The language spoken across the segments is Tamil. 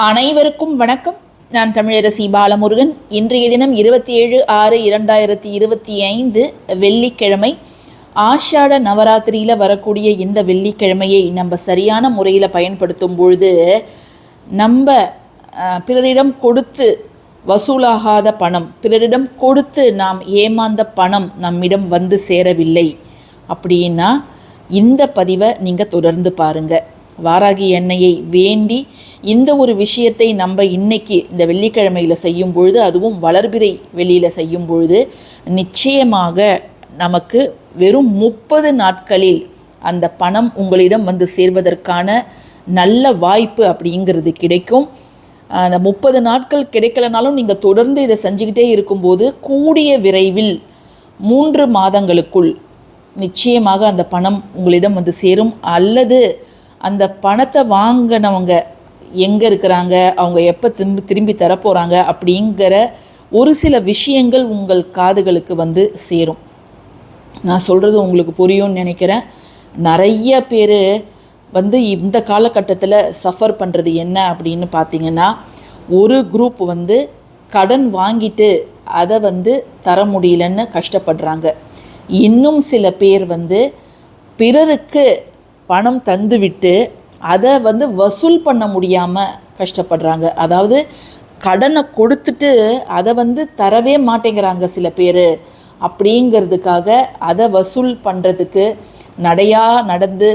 அனைவருக்கும் வணக்கம். நான் தமிழரசி பாலமுருகன். இன்றைய தினம் இருபத்தி ஏழு ஆறு இரண்டாயிரத்தி இருபத்தி ஐந்து வெள்ளிக்கிழமை. ஆஷாட நவராத்திரியில் வரக்கூடிய இந்த வெள்ளிக்கிழமையை நம்ம சரியான முறையில் பயன்படுத்தும் பொழுது நம்ம பிறரிடம் கொடுத்து வசூலாகாத பணம் பிறரிடம் கொடுத்து நாம் ஏமாந்த பணம் நம்மிடம் வந்து சேரவில்லை. அப்படின்னா இந்த பதிவை நீங்கள் தொடர்ந்து பாருங்கள் வாராகி எண்ணெயை வேண்டி இந்த ஒரு விஷயத்தை நம்ம இன்னைக்கு இந்த வெள்ளிக்கிழமையில் செய்யும் பொழுது அதுவும் வளர்பிறை வெளியில் செய்யும் பொழுது நிச்சயமாக நமக்கு வெறும் முப்பது நாட்களில் அந்த பணம் உங்களிடம் வந்து சேர்வதற்கான நல்ல வாய்ப்பு அப்படிங்கிறது கிடைக்கும். அந்த முப்பது நாட்கள் கிடைக்கலனாலும் நீங்கள் தொடர்ந்து இதை செஞ்சுக்கிட்டே இருக்கும்போது கூடிய விரைவில் மூன்று மாதங்களுக்குள் நிச்சயமாக அந்த பணம் உங்களிடம் வந்து சேரும். அல்லது அந்த பணத்தை வாங்கினவங்க எங்கே இருக்கிறாங்க? அவங்க எப்போ திரும்பி திரும்பி தரப்போகிறாங்க அப்படிங்கிற ஒரு சில விஷயங்கள் உங்கள் காதுகளுக்கு வந்து சேரும். நான் சொல்கிறது உங்களுக்கு புரியும்னு நினைக்கிறேன். நிறைய பேர் வந்து இந்த காலகட்டத்தில் சஃபர் பண்ணுறது என்ன அப்படின்னு பார்த்தீங்கன்னா ஒரு குரூப் வந்து கடன் வாங்கிட்டு அதை வந்து தர முடியலன்னு கஷ்டப்படுறாங்க. இன்னும் சில பேர் வந்து பிறருக்கு பணம் தந்துவிட்டு அதை வந்து வசூல் பண்ண முடியாமல் கஷ்டப்படுறாங்க. அதாவது கடனை கொடுத்துட்டு அதை வந்து தரவே மாட்டேங்கிறாங்க சில பேர். அப்படிங்கிறதுக்காக அதை வசூல் பண்ணுறதுக்கு நடையா நடந்து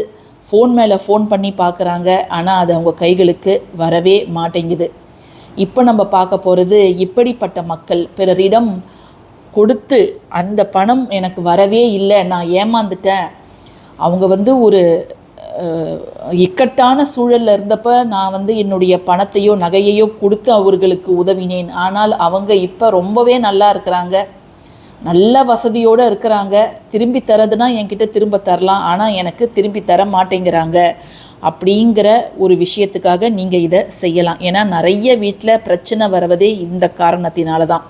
ஃபோன் மேலே ஃபோன் பண்ணி பார்க்குறாங்க ஆனால் அது அவங்க கைகளுக்கு வரவே மாட்டேங்குது. இப்போ நம்ம பார்க்க போகிறது இப்படிப்பட்ட மக்கள் பிறரிடம் கொடுத்து அந்த பணம் எனக்கு வரவே இல்லை நான் ஏமாந்துட்டேன். அவங்க வந்து ஒரு இக்கட்டான சூழலில் இருந்தப்ப நான் வந்து என்னுடைய பணத்தையோ நகையையோ கொடுத்து அவர்களுக்கு உதவினேன். ஆனால் அவங்க இப்போ ரொம்பவே நல்லா இருக்கிறாங்க. நல்ல வசதியோடு இருக்கிறாங்க. திரும்பி தரதுன்னா என்கிட்ட திரும்ப தரலாம். ஆனால் எனக்கு திரும்பி தர மாட்டேங்கிறாங்க. அப்படிங்கிற ஒரு விஷயத்துக்காக நீங்கள் இதை செய்யலாம். ஏன்னா நிறைய வீட்டில் பிரச்சனை வருவதே இந்த காரணத்தினால தான்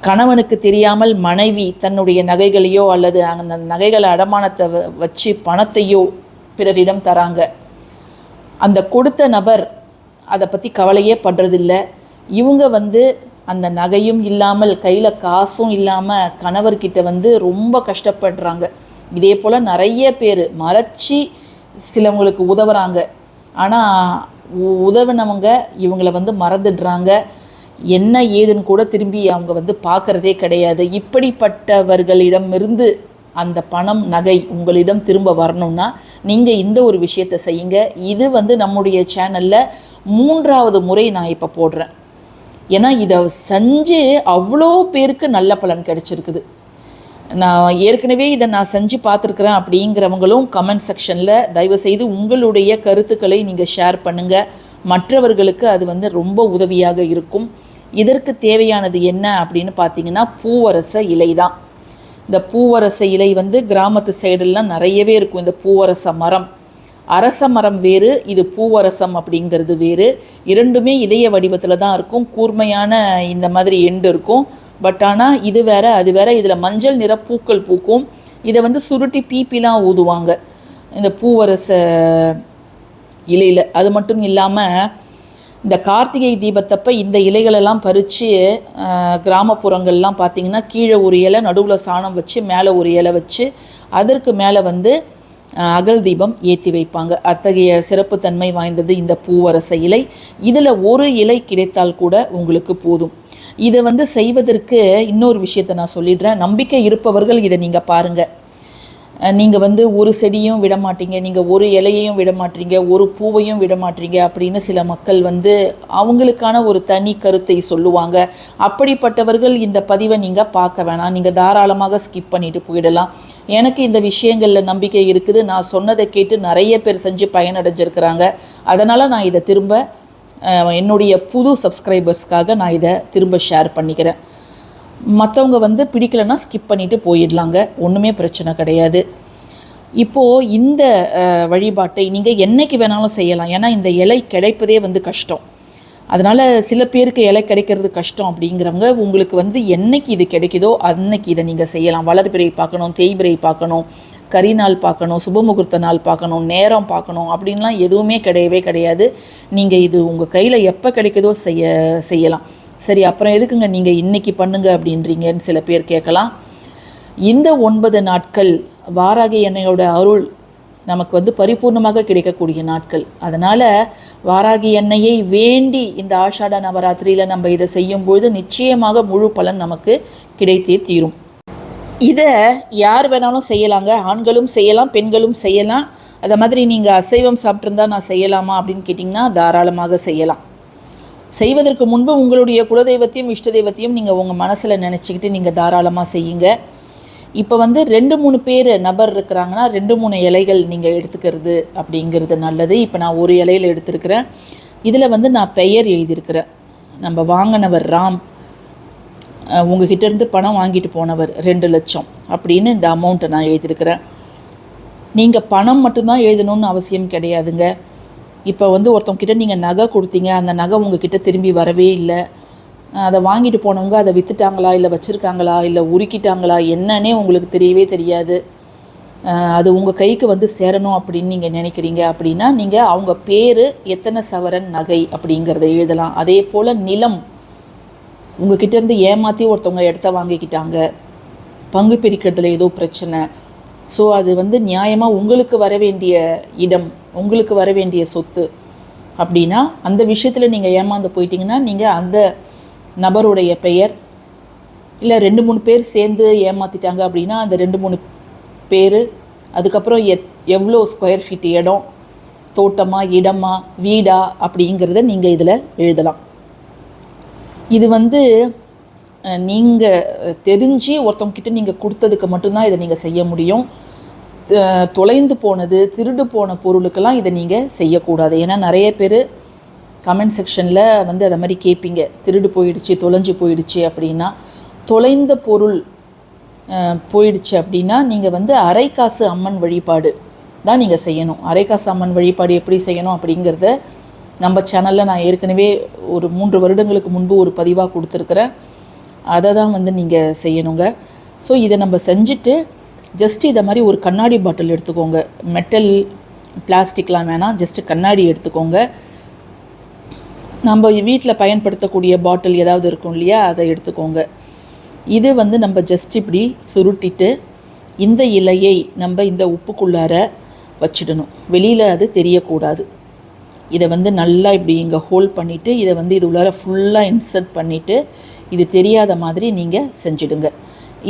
கணவனுக்கு தெரியாமல் மனைவி தன்னுடைய நகைகளையோ அல்லது அந்த நகைகளை அடமானத்தை வ- வச்சு பணத்தையோ பிறரிடம் தராங்க. அந்த கொடுத்த நபர் அதை பற்றி கவலையே படுறதில்ல. இவங்க வந்து அந்த நகையும் இல்லாமல் கையில் காசும் இல்லாமல் கணவர்கிட்ட வந்து ரொம்ப கஷ்டப்படுறாங்க. இதே போல் நிறைய பேர் மறைச்சி சிலவங்களுக்கு உதவுறாங்க. ஆனால் உதவினவங்க இவங்களை வந்து மறந்துடுறாங்க. என்ன ஏதுன்னு கூட திரும்பி அவங்க வந்து பார்க்கறதே கிடையாது. இப்படிப்பட்டவர்களிடமிருந்து அந்த பணம் நகை உங்களிடம் திரும்ப வரணும்னா நீங்கள் இந்த ஒரு விஷயத்தை செய்யுங்க. இது வந்து நம்முடைய சேனலில் மூன்றாவது முறை நான் இப்போ போடுறேன். ஏன்னா இதை செஞ்சு அவ்வளோ பேருக்கு நல்ல பலன் கிடைச்சிருக்குது. நான் ஏற்கனவே இதை நான் செஞ்சு பார்த்துருக்குறேன் அப்படிங்கிறவங்களும் கமெண்ட் செக்ஷனில் தயவுசெய்து உங்களுடைய கருத்துக்களை நீங்கள் ஷேர் பண்ணுங்கள் மற்றவர்களுக்கு அது வந்து ரொம்ப உதவியாக இருக்கும். இதற்கு தேவையானது என்ன அப்படின்னு பார்த்தீங்கன்னா பூவரச இலை தான் இந்த பூவரச இலை வந்து கிராமத்து சைடெல்லாம் நிறையவே இருக்கும் இந்த பூவரச மரம். அரச மரம் வேறு இது பூவரசம் அப்படிங்கிறது வேறு. இரண்டுமே இதய வடிவத்தில் தான் இருக்கும். கூர்மையான இந்த மாதிரி எண்டு இருக்கும். பட் ஆனால் இது வேற அது வேற. இதில் மஞ்சள் நிற பூக்கள் பூக்கும். இதை வந்து சுருட்டி பீப்பிலாம் ஊதுவாங்க. இந்த பூவரச இலையில். அது மட்டும் இல்லாமல் இந்த கார்த்திகை தீபத்தப்ப இந்த இலைகளெல்லாம் பறித்து கிராமப்புறங்கள்லாம் பார்த்திங்கன்னா கீழே ஒரு இலை நடுவில் சாணம் வச்சு மேலே ஒரு இலை வச்சு அதற்கு மேலே வந்து அகல் தீபம் ஏற்றி வைப்பாங்க. அத்தகைய சிறப்புத்தன்மை வாய்ந்தது இந்த பூவரச இலை. இதில் ஒரு இலை கிடைத்தால் கூட உங்களுக்கு போதும். இதை வந்து செய்வதற்கு இன்னொரு விஷயத்தை நான் சொல்லிடுறேன். நம்பிக்கை இருப்பவர்கள் இதை நீங்கள் பாருங்கள் நீங்கள் வந்து ஒரு செடியும் விட மாட்டீங்க நீங்கள் ஒரு இலையையும் விட மாட்டீங்க ஒரு பூவையும் விட மாட்டீங்க அப்படின்னு சில மக்கள் வந்து அவங்களுக்கான ஒரு தனி கருத்தை சொல்லுவாங்க. அப்படிப்பட்டவர்கள் இந்த பதிவை நீங்கள் பார்க்க வேணாம். நீங்கள் தாராளமாக ஸ்கிப் பண்ணிட்டு போயிடலாம். எனக்கு இந்த விஷயங்களில் நம்பிக்கை இருக்குது. நான் சொன்னதை கேட்டு நிறைய பேர் செஞ்சு பயனடைஞ்சிருக்கிறாங்க. அதனால் நான் இதை திரும்ப என்னுடைய புது சப்ஸ்கிரைபர்ஸ்க்காக நான் இதை திரும்ப ஷேர் பண்ணிக்கிறேன். மற்றவங்க வந்து பிடிக்கலைன்னா ஸ்கிப் பண்ணிட்டு போயிடலாங்க. ஒன்றுமே பிரச்சனை கிடையாது. இப்போது இந்த வழிபாட்டை நீங்கள் என்னைக்கு வேணாலும் செய்யலாம். ஏன்னா இந்த இலை கிடைப்பதே வந்து கஷ்டம். அதனால் சில பேருக்கு இலை கிடைக்கிறது கஷ்டம் அப்படிங்கிறவங்க உங்களுக்கு வந்து என்னைக்கு இது கிடைக்குதோ அன்னைக்கு இதை நீங்கள் செய்யலாம். வளர்பிறை பார்க்கணும் தேய்பிறை பார்க்கணும் கரி நாள் பார்க்கணும் சுபமுகூர்த்த நாள் பார்க்கணும் நேரம் பார்க்கணும் அப்படின்லாம் எதுவுமே கிடையவே கிடையாது. நீங்கள் இது உங்கள் கையில் எப்போ கிடைக்குதோ செய்ய செய்யலாம். சரி அப்புறம் எதுக்குங்க நீங்கள் இன்றைக்கி பண்ணுங்க அப்படின்றீங்கன்னு சில பேர் கேட்கலாம். இந்த ஒன்பது நாட்கள் வாராகி எண்ணெயோட அருள் நமக்கு வந்து பரிபூர்ணமாக கிடைக்கக்கூடிய நாட்கள். அதனால் வாராகி எண்ணெயை வேண்டி இந்த ஆஷாட நவராத்திரியில் நம்ம இதை செய்யும்பொழுது நிச்சயமாக முழு பலன் நமக்கு கிடைத்தே தீரும். இதை யார் வேணாலும் செய்யலாங்க. ஆண்களும் செய்யலாம் பெண்களும் செய்யலாம். அதை மாதிரி நீங்கள் அசைவம் சாப்பிட்ருந்தா நான் செய்யலாமா அப்படின்னு கேட்டிங்கன்னா தாராளமாக செய்யலாம். செய்வதற்கு முன்பு உங்களுடைய குலதெய்வத்தையும் இஷ்ட தெய்வத்தையும் நீங்கள் உங்கள் மனசில் நினச்சிக்கிட்டு நீங்கள் தாராளமாக செய்யுங்க. இப்போ வந்து ரெண்டு மூணு பேர் நபர் இருக்கிறாங்கன்னா ரெண்டு மூணு இலைகள் நீங்கள் எடுத்துக்கிறது அப்படிங்கிறது நல்லது. இப்போ நான் ஒரு இலையில் எடுத்திருக்கிறேன். இதில் வந்து நான் பெயர் எழுதியிருக்கிறேன். நம்ம வாங்கினவர் ராம். உங்ககிட்டேருந்து உங்ககிட்ட இருந்து பணம் வாங்கிட்டு போனவர் ரெண்டு லட்சம் அப்படின்னு இந்த அமௌண்ட்டை நான் எழுதியிருக்கிறேன். நீங்கள் பணம் மட்டும்தான் எழுதணும்னு அவசியம் கிடையாதுங்க. இப்போ வந்து ஒருத்தவங்க கிட்ட நீங்கள் நகை கொடுத்தீங்க அந்த நகை உங்ககிட்ட திரும்பி வரவே இல்லை. அதை வாங்கிட்டு போனவங்க அதை விற்றுட்டாங்களா இல்லை வச்சுருக்காங்களா இல்லை உருக்கிட்டாங்களா என்னன்னே உங்களுக்கு தெரியவே தெரியாது. அது உங்கள் கைக்கு வந்து சேரணும் அப்படின்னு நீங்கள் நினைக்கிறீங்க அப்படின்னா நீங்கள் அவங்க பேர் எத்தனை சவரன் நகை அப்படிங்கிறத எழுதலாம். அதே போல் நிலம் உங்ககிட்ட இருந்து ஏமாற்றி ஒருத்தவங்க இடத்த வாங்கிக்கிட்டாங்க. பங்கு பிரிக்கிறதுல ஏதோ பிரச்சனை. ஸோ அது வந்து நியாயமாக உங்களுக்கு வர வேண்டிய இடம். உங்களுக்கு வர வேண்டிய சொத்து அப்படின்னா அந்த விஷயத்தில் நீங்கள் ஏமாந்து போயிட்டீங்கன்னா நீங்கள் அந்த நபருடைய பெயர் இல்லை ரெண்டு மூணு பேர் சேர்ந்து ஏமாற்றிட்டாங்க அப்படின்னா அந்த ரெண்டு மூணு பேர் அதுக்கப்புறம் எத் எவ்வளோ ஸ்கொயர் ஃபீட் இடம் தோட்டமா இடமா வீடா அப்படிங்கிறத நீங்கள் இதில் எழுதலாம். இது வந்து நீங்கள் தெரிஞ்சு ஒருத்தவங்கிட்ட நீங்கள் கொடுத்ததுக்கு மட்டும்தான் இதை நீங்கள் செய்ய முடியும். தொலைந்து போனது திருடு போன பொருளுக்கெல்லாம் இதை நீங்கள் செய்யக்கூடாது. ஏன்னா நிறைய பேர் கமெண்ட் செக்ஷனில் வந்து அதை மாதிரி கேட்பீங்க. திருடு போயிடுச்சு தொலைஞ்சு போயிடுச்சு அப்படின்னா தொலைந்த பொருள் போயிடுச்சு அப்படின்னா நீங்கள் வந்து அரைக்காசு அம்மன் வழிபாடு தான் நீங்கள் செய்யணும். அரைக்காசு அம்மன் வழிபாடு எப்படி செய்யணும் அப்படிங்கிறத நம்ம சேனலில் நான் ஏற்கனவே ஒரு மூன்று வருடங்களுக்கு முன்பு ஒரு பதிவாக கொடுத்துருக்குறேன். அதை தான் வந்து நீங்கள் செய்யணுங்க. ஸோ இதை நம்ம செஞ்சுட்டு ஜஸ்ட் இதை மாதிரி ஒரு கண்ணாடி பாட்டில் எடுத்துக்கோங்க. மெட்டல் பிளாஸ்டிக்லாம் வேணாம். ஜஸ்ட்டு கண்ணாடி எடுத்துக்கோங்க. நம்ம வீட்டில் பயன்படுத்தக்கூடிய பாட்டில் ஏதாவது இருக்கும் இல்லையா? அதை எடுத்துக்கோங்க. இது வந்து நம்ம ஜஸ்ட் இப்படி சுருட்டிட்டு இந்த இலையை நம்ம இந்த உப்புக்குள்ளார வச்சிடணும். வெளியில் அது தெரியக்கூடாது. இதை வந்து நல்லா இப்படி இங்கே ஹோல்ட் பண்ணிவிட்டு இதை வந்து இது உள்ளார ஃபுல்லாக இன்சர்ட் பண்ணிவிட்டு இது தெரியாத மாதிரி நீங்கள் செஞ்சிடுங்க.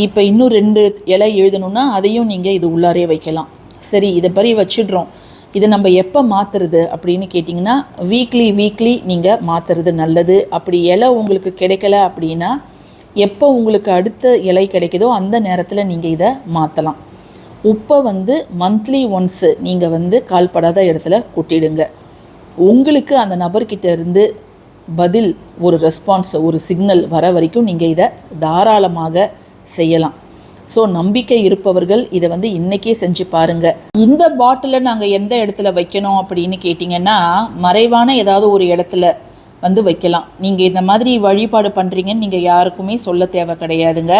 இப்போ இன்னும் ரெண்டு இலை எழுதணுன்னா அதையும் நீங்கள் இது உள்ளாரே வைக்கலாம். சரி இதை பறி வச்சிடுறோம். இதை நம்ம எப்போ மாற்றுறது அப்படின்னு கேட்டிங்கன்னா வீக்லி வீக்லி நீங்கள் மாற்றுறது நல்லது. அப்படி இலை உங்களுக்கு கிடைக்கல அப்படின்னா எப்போ உங்களுக்கு அடுத்த இலை கிடைக்குதோ அந்த நேரத்தில் நீங்கள் இதை மாற்றலாம் உப்பை வந்து மந்த்லி ஒன்ஸு நீங்கள் வந்து கால்படாத இடத்துல கொட்டிடுங்க. உங்களுக்கு அந்த நபர்கிட்ட இருந்து பதில் ஒரு ரெஸ்பான்ஸ் ஒரு சிக்னல் வர வரைக்கும் நீங்கள் இதை தாராளமாக செய்யலாம். ஸோ நம்பிக்கை இருப்பவர்கள் இதை வந்து இன்றைக்கே செஞ்சு பாருங்கள் இந்த பாட்டிலை நாங்கள் எந்த இடத்துல வைக்கணும் அப்படின்னு கேட்டிங்கன்னா மறைவான ஏதாவது ஒரு இடத்துல வந்து வைக்கலாம். நீங்கள் இந்த மாதிரி வழிபாடு பண்ணுறீங்கன்னு நீங்கள் யாருக்குமே சொல்ல தேவை கிடையாதுங்க.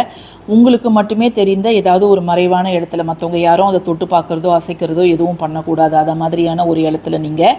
உங்களுக்கு மட்டுமே தெரிந்த ஏதாவது ஒரு மறைவான இடத்துல மற்றவங்க யாரும் அதை தொட்டு பார்க்குறதோ அசைக்கிறதோ எதுவும் பண்ணக்கூடாது. அதை மாதிரியான ஒரு இடத்துல நீங்கள்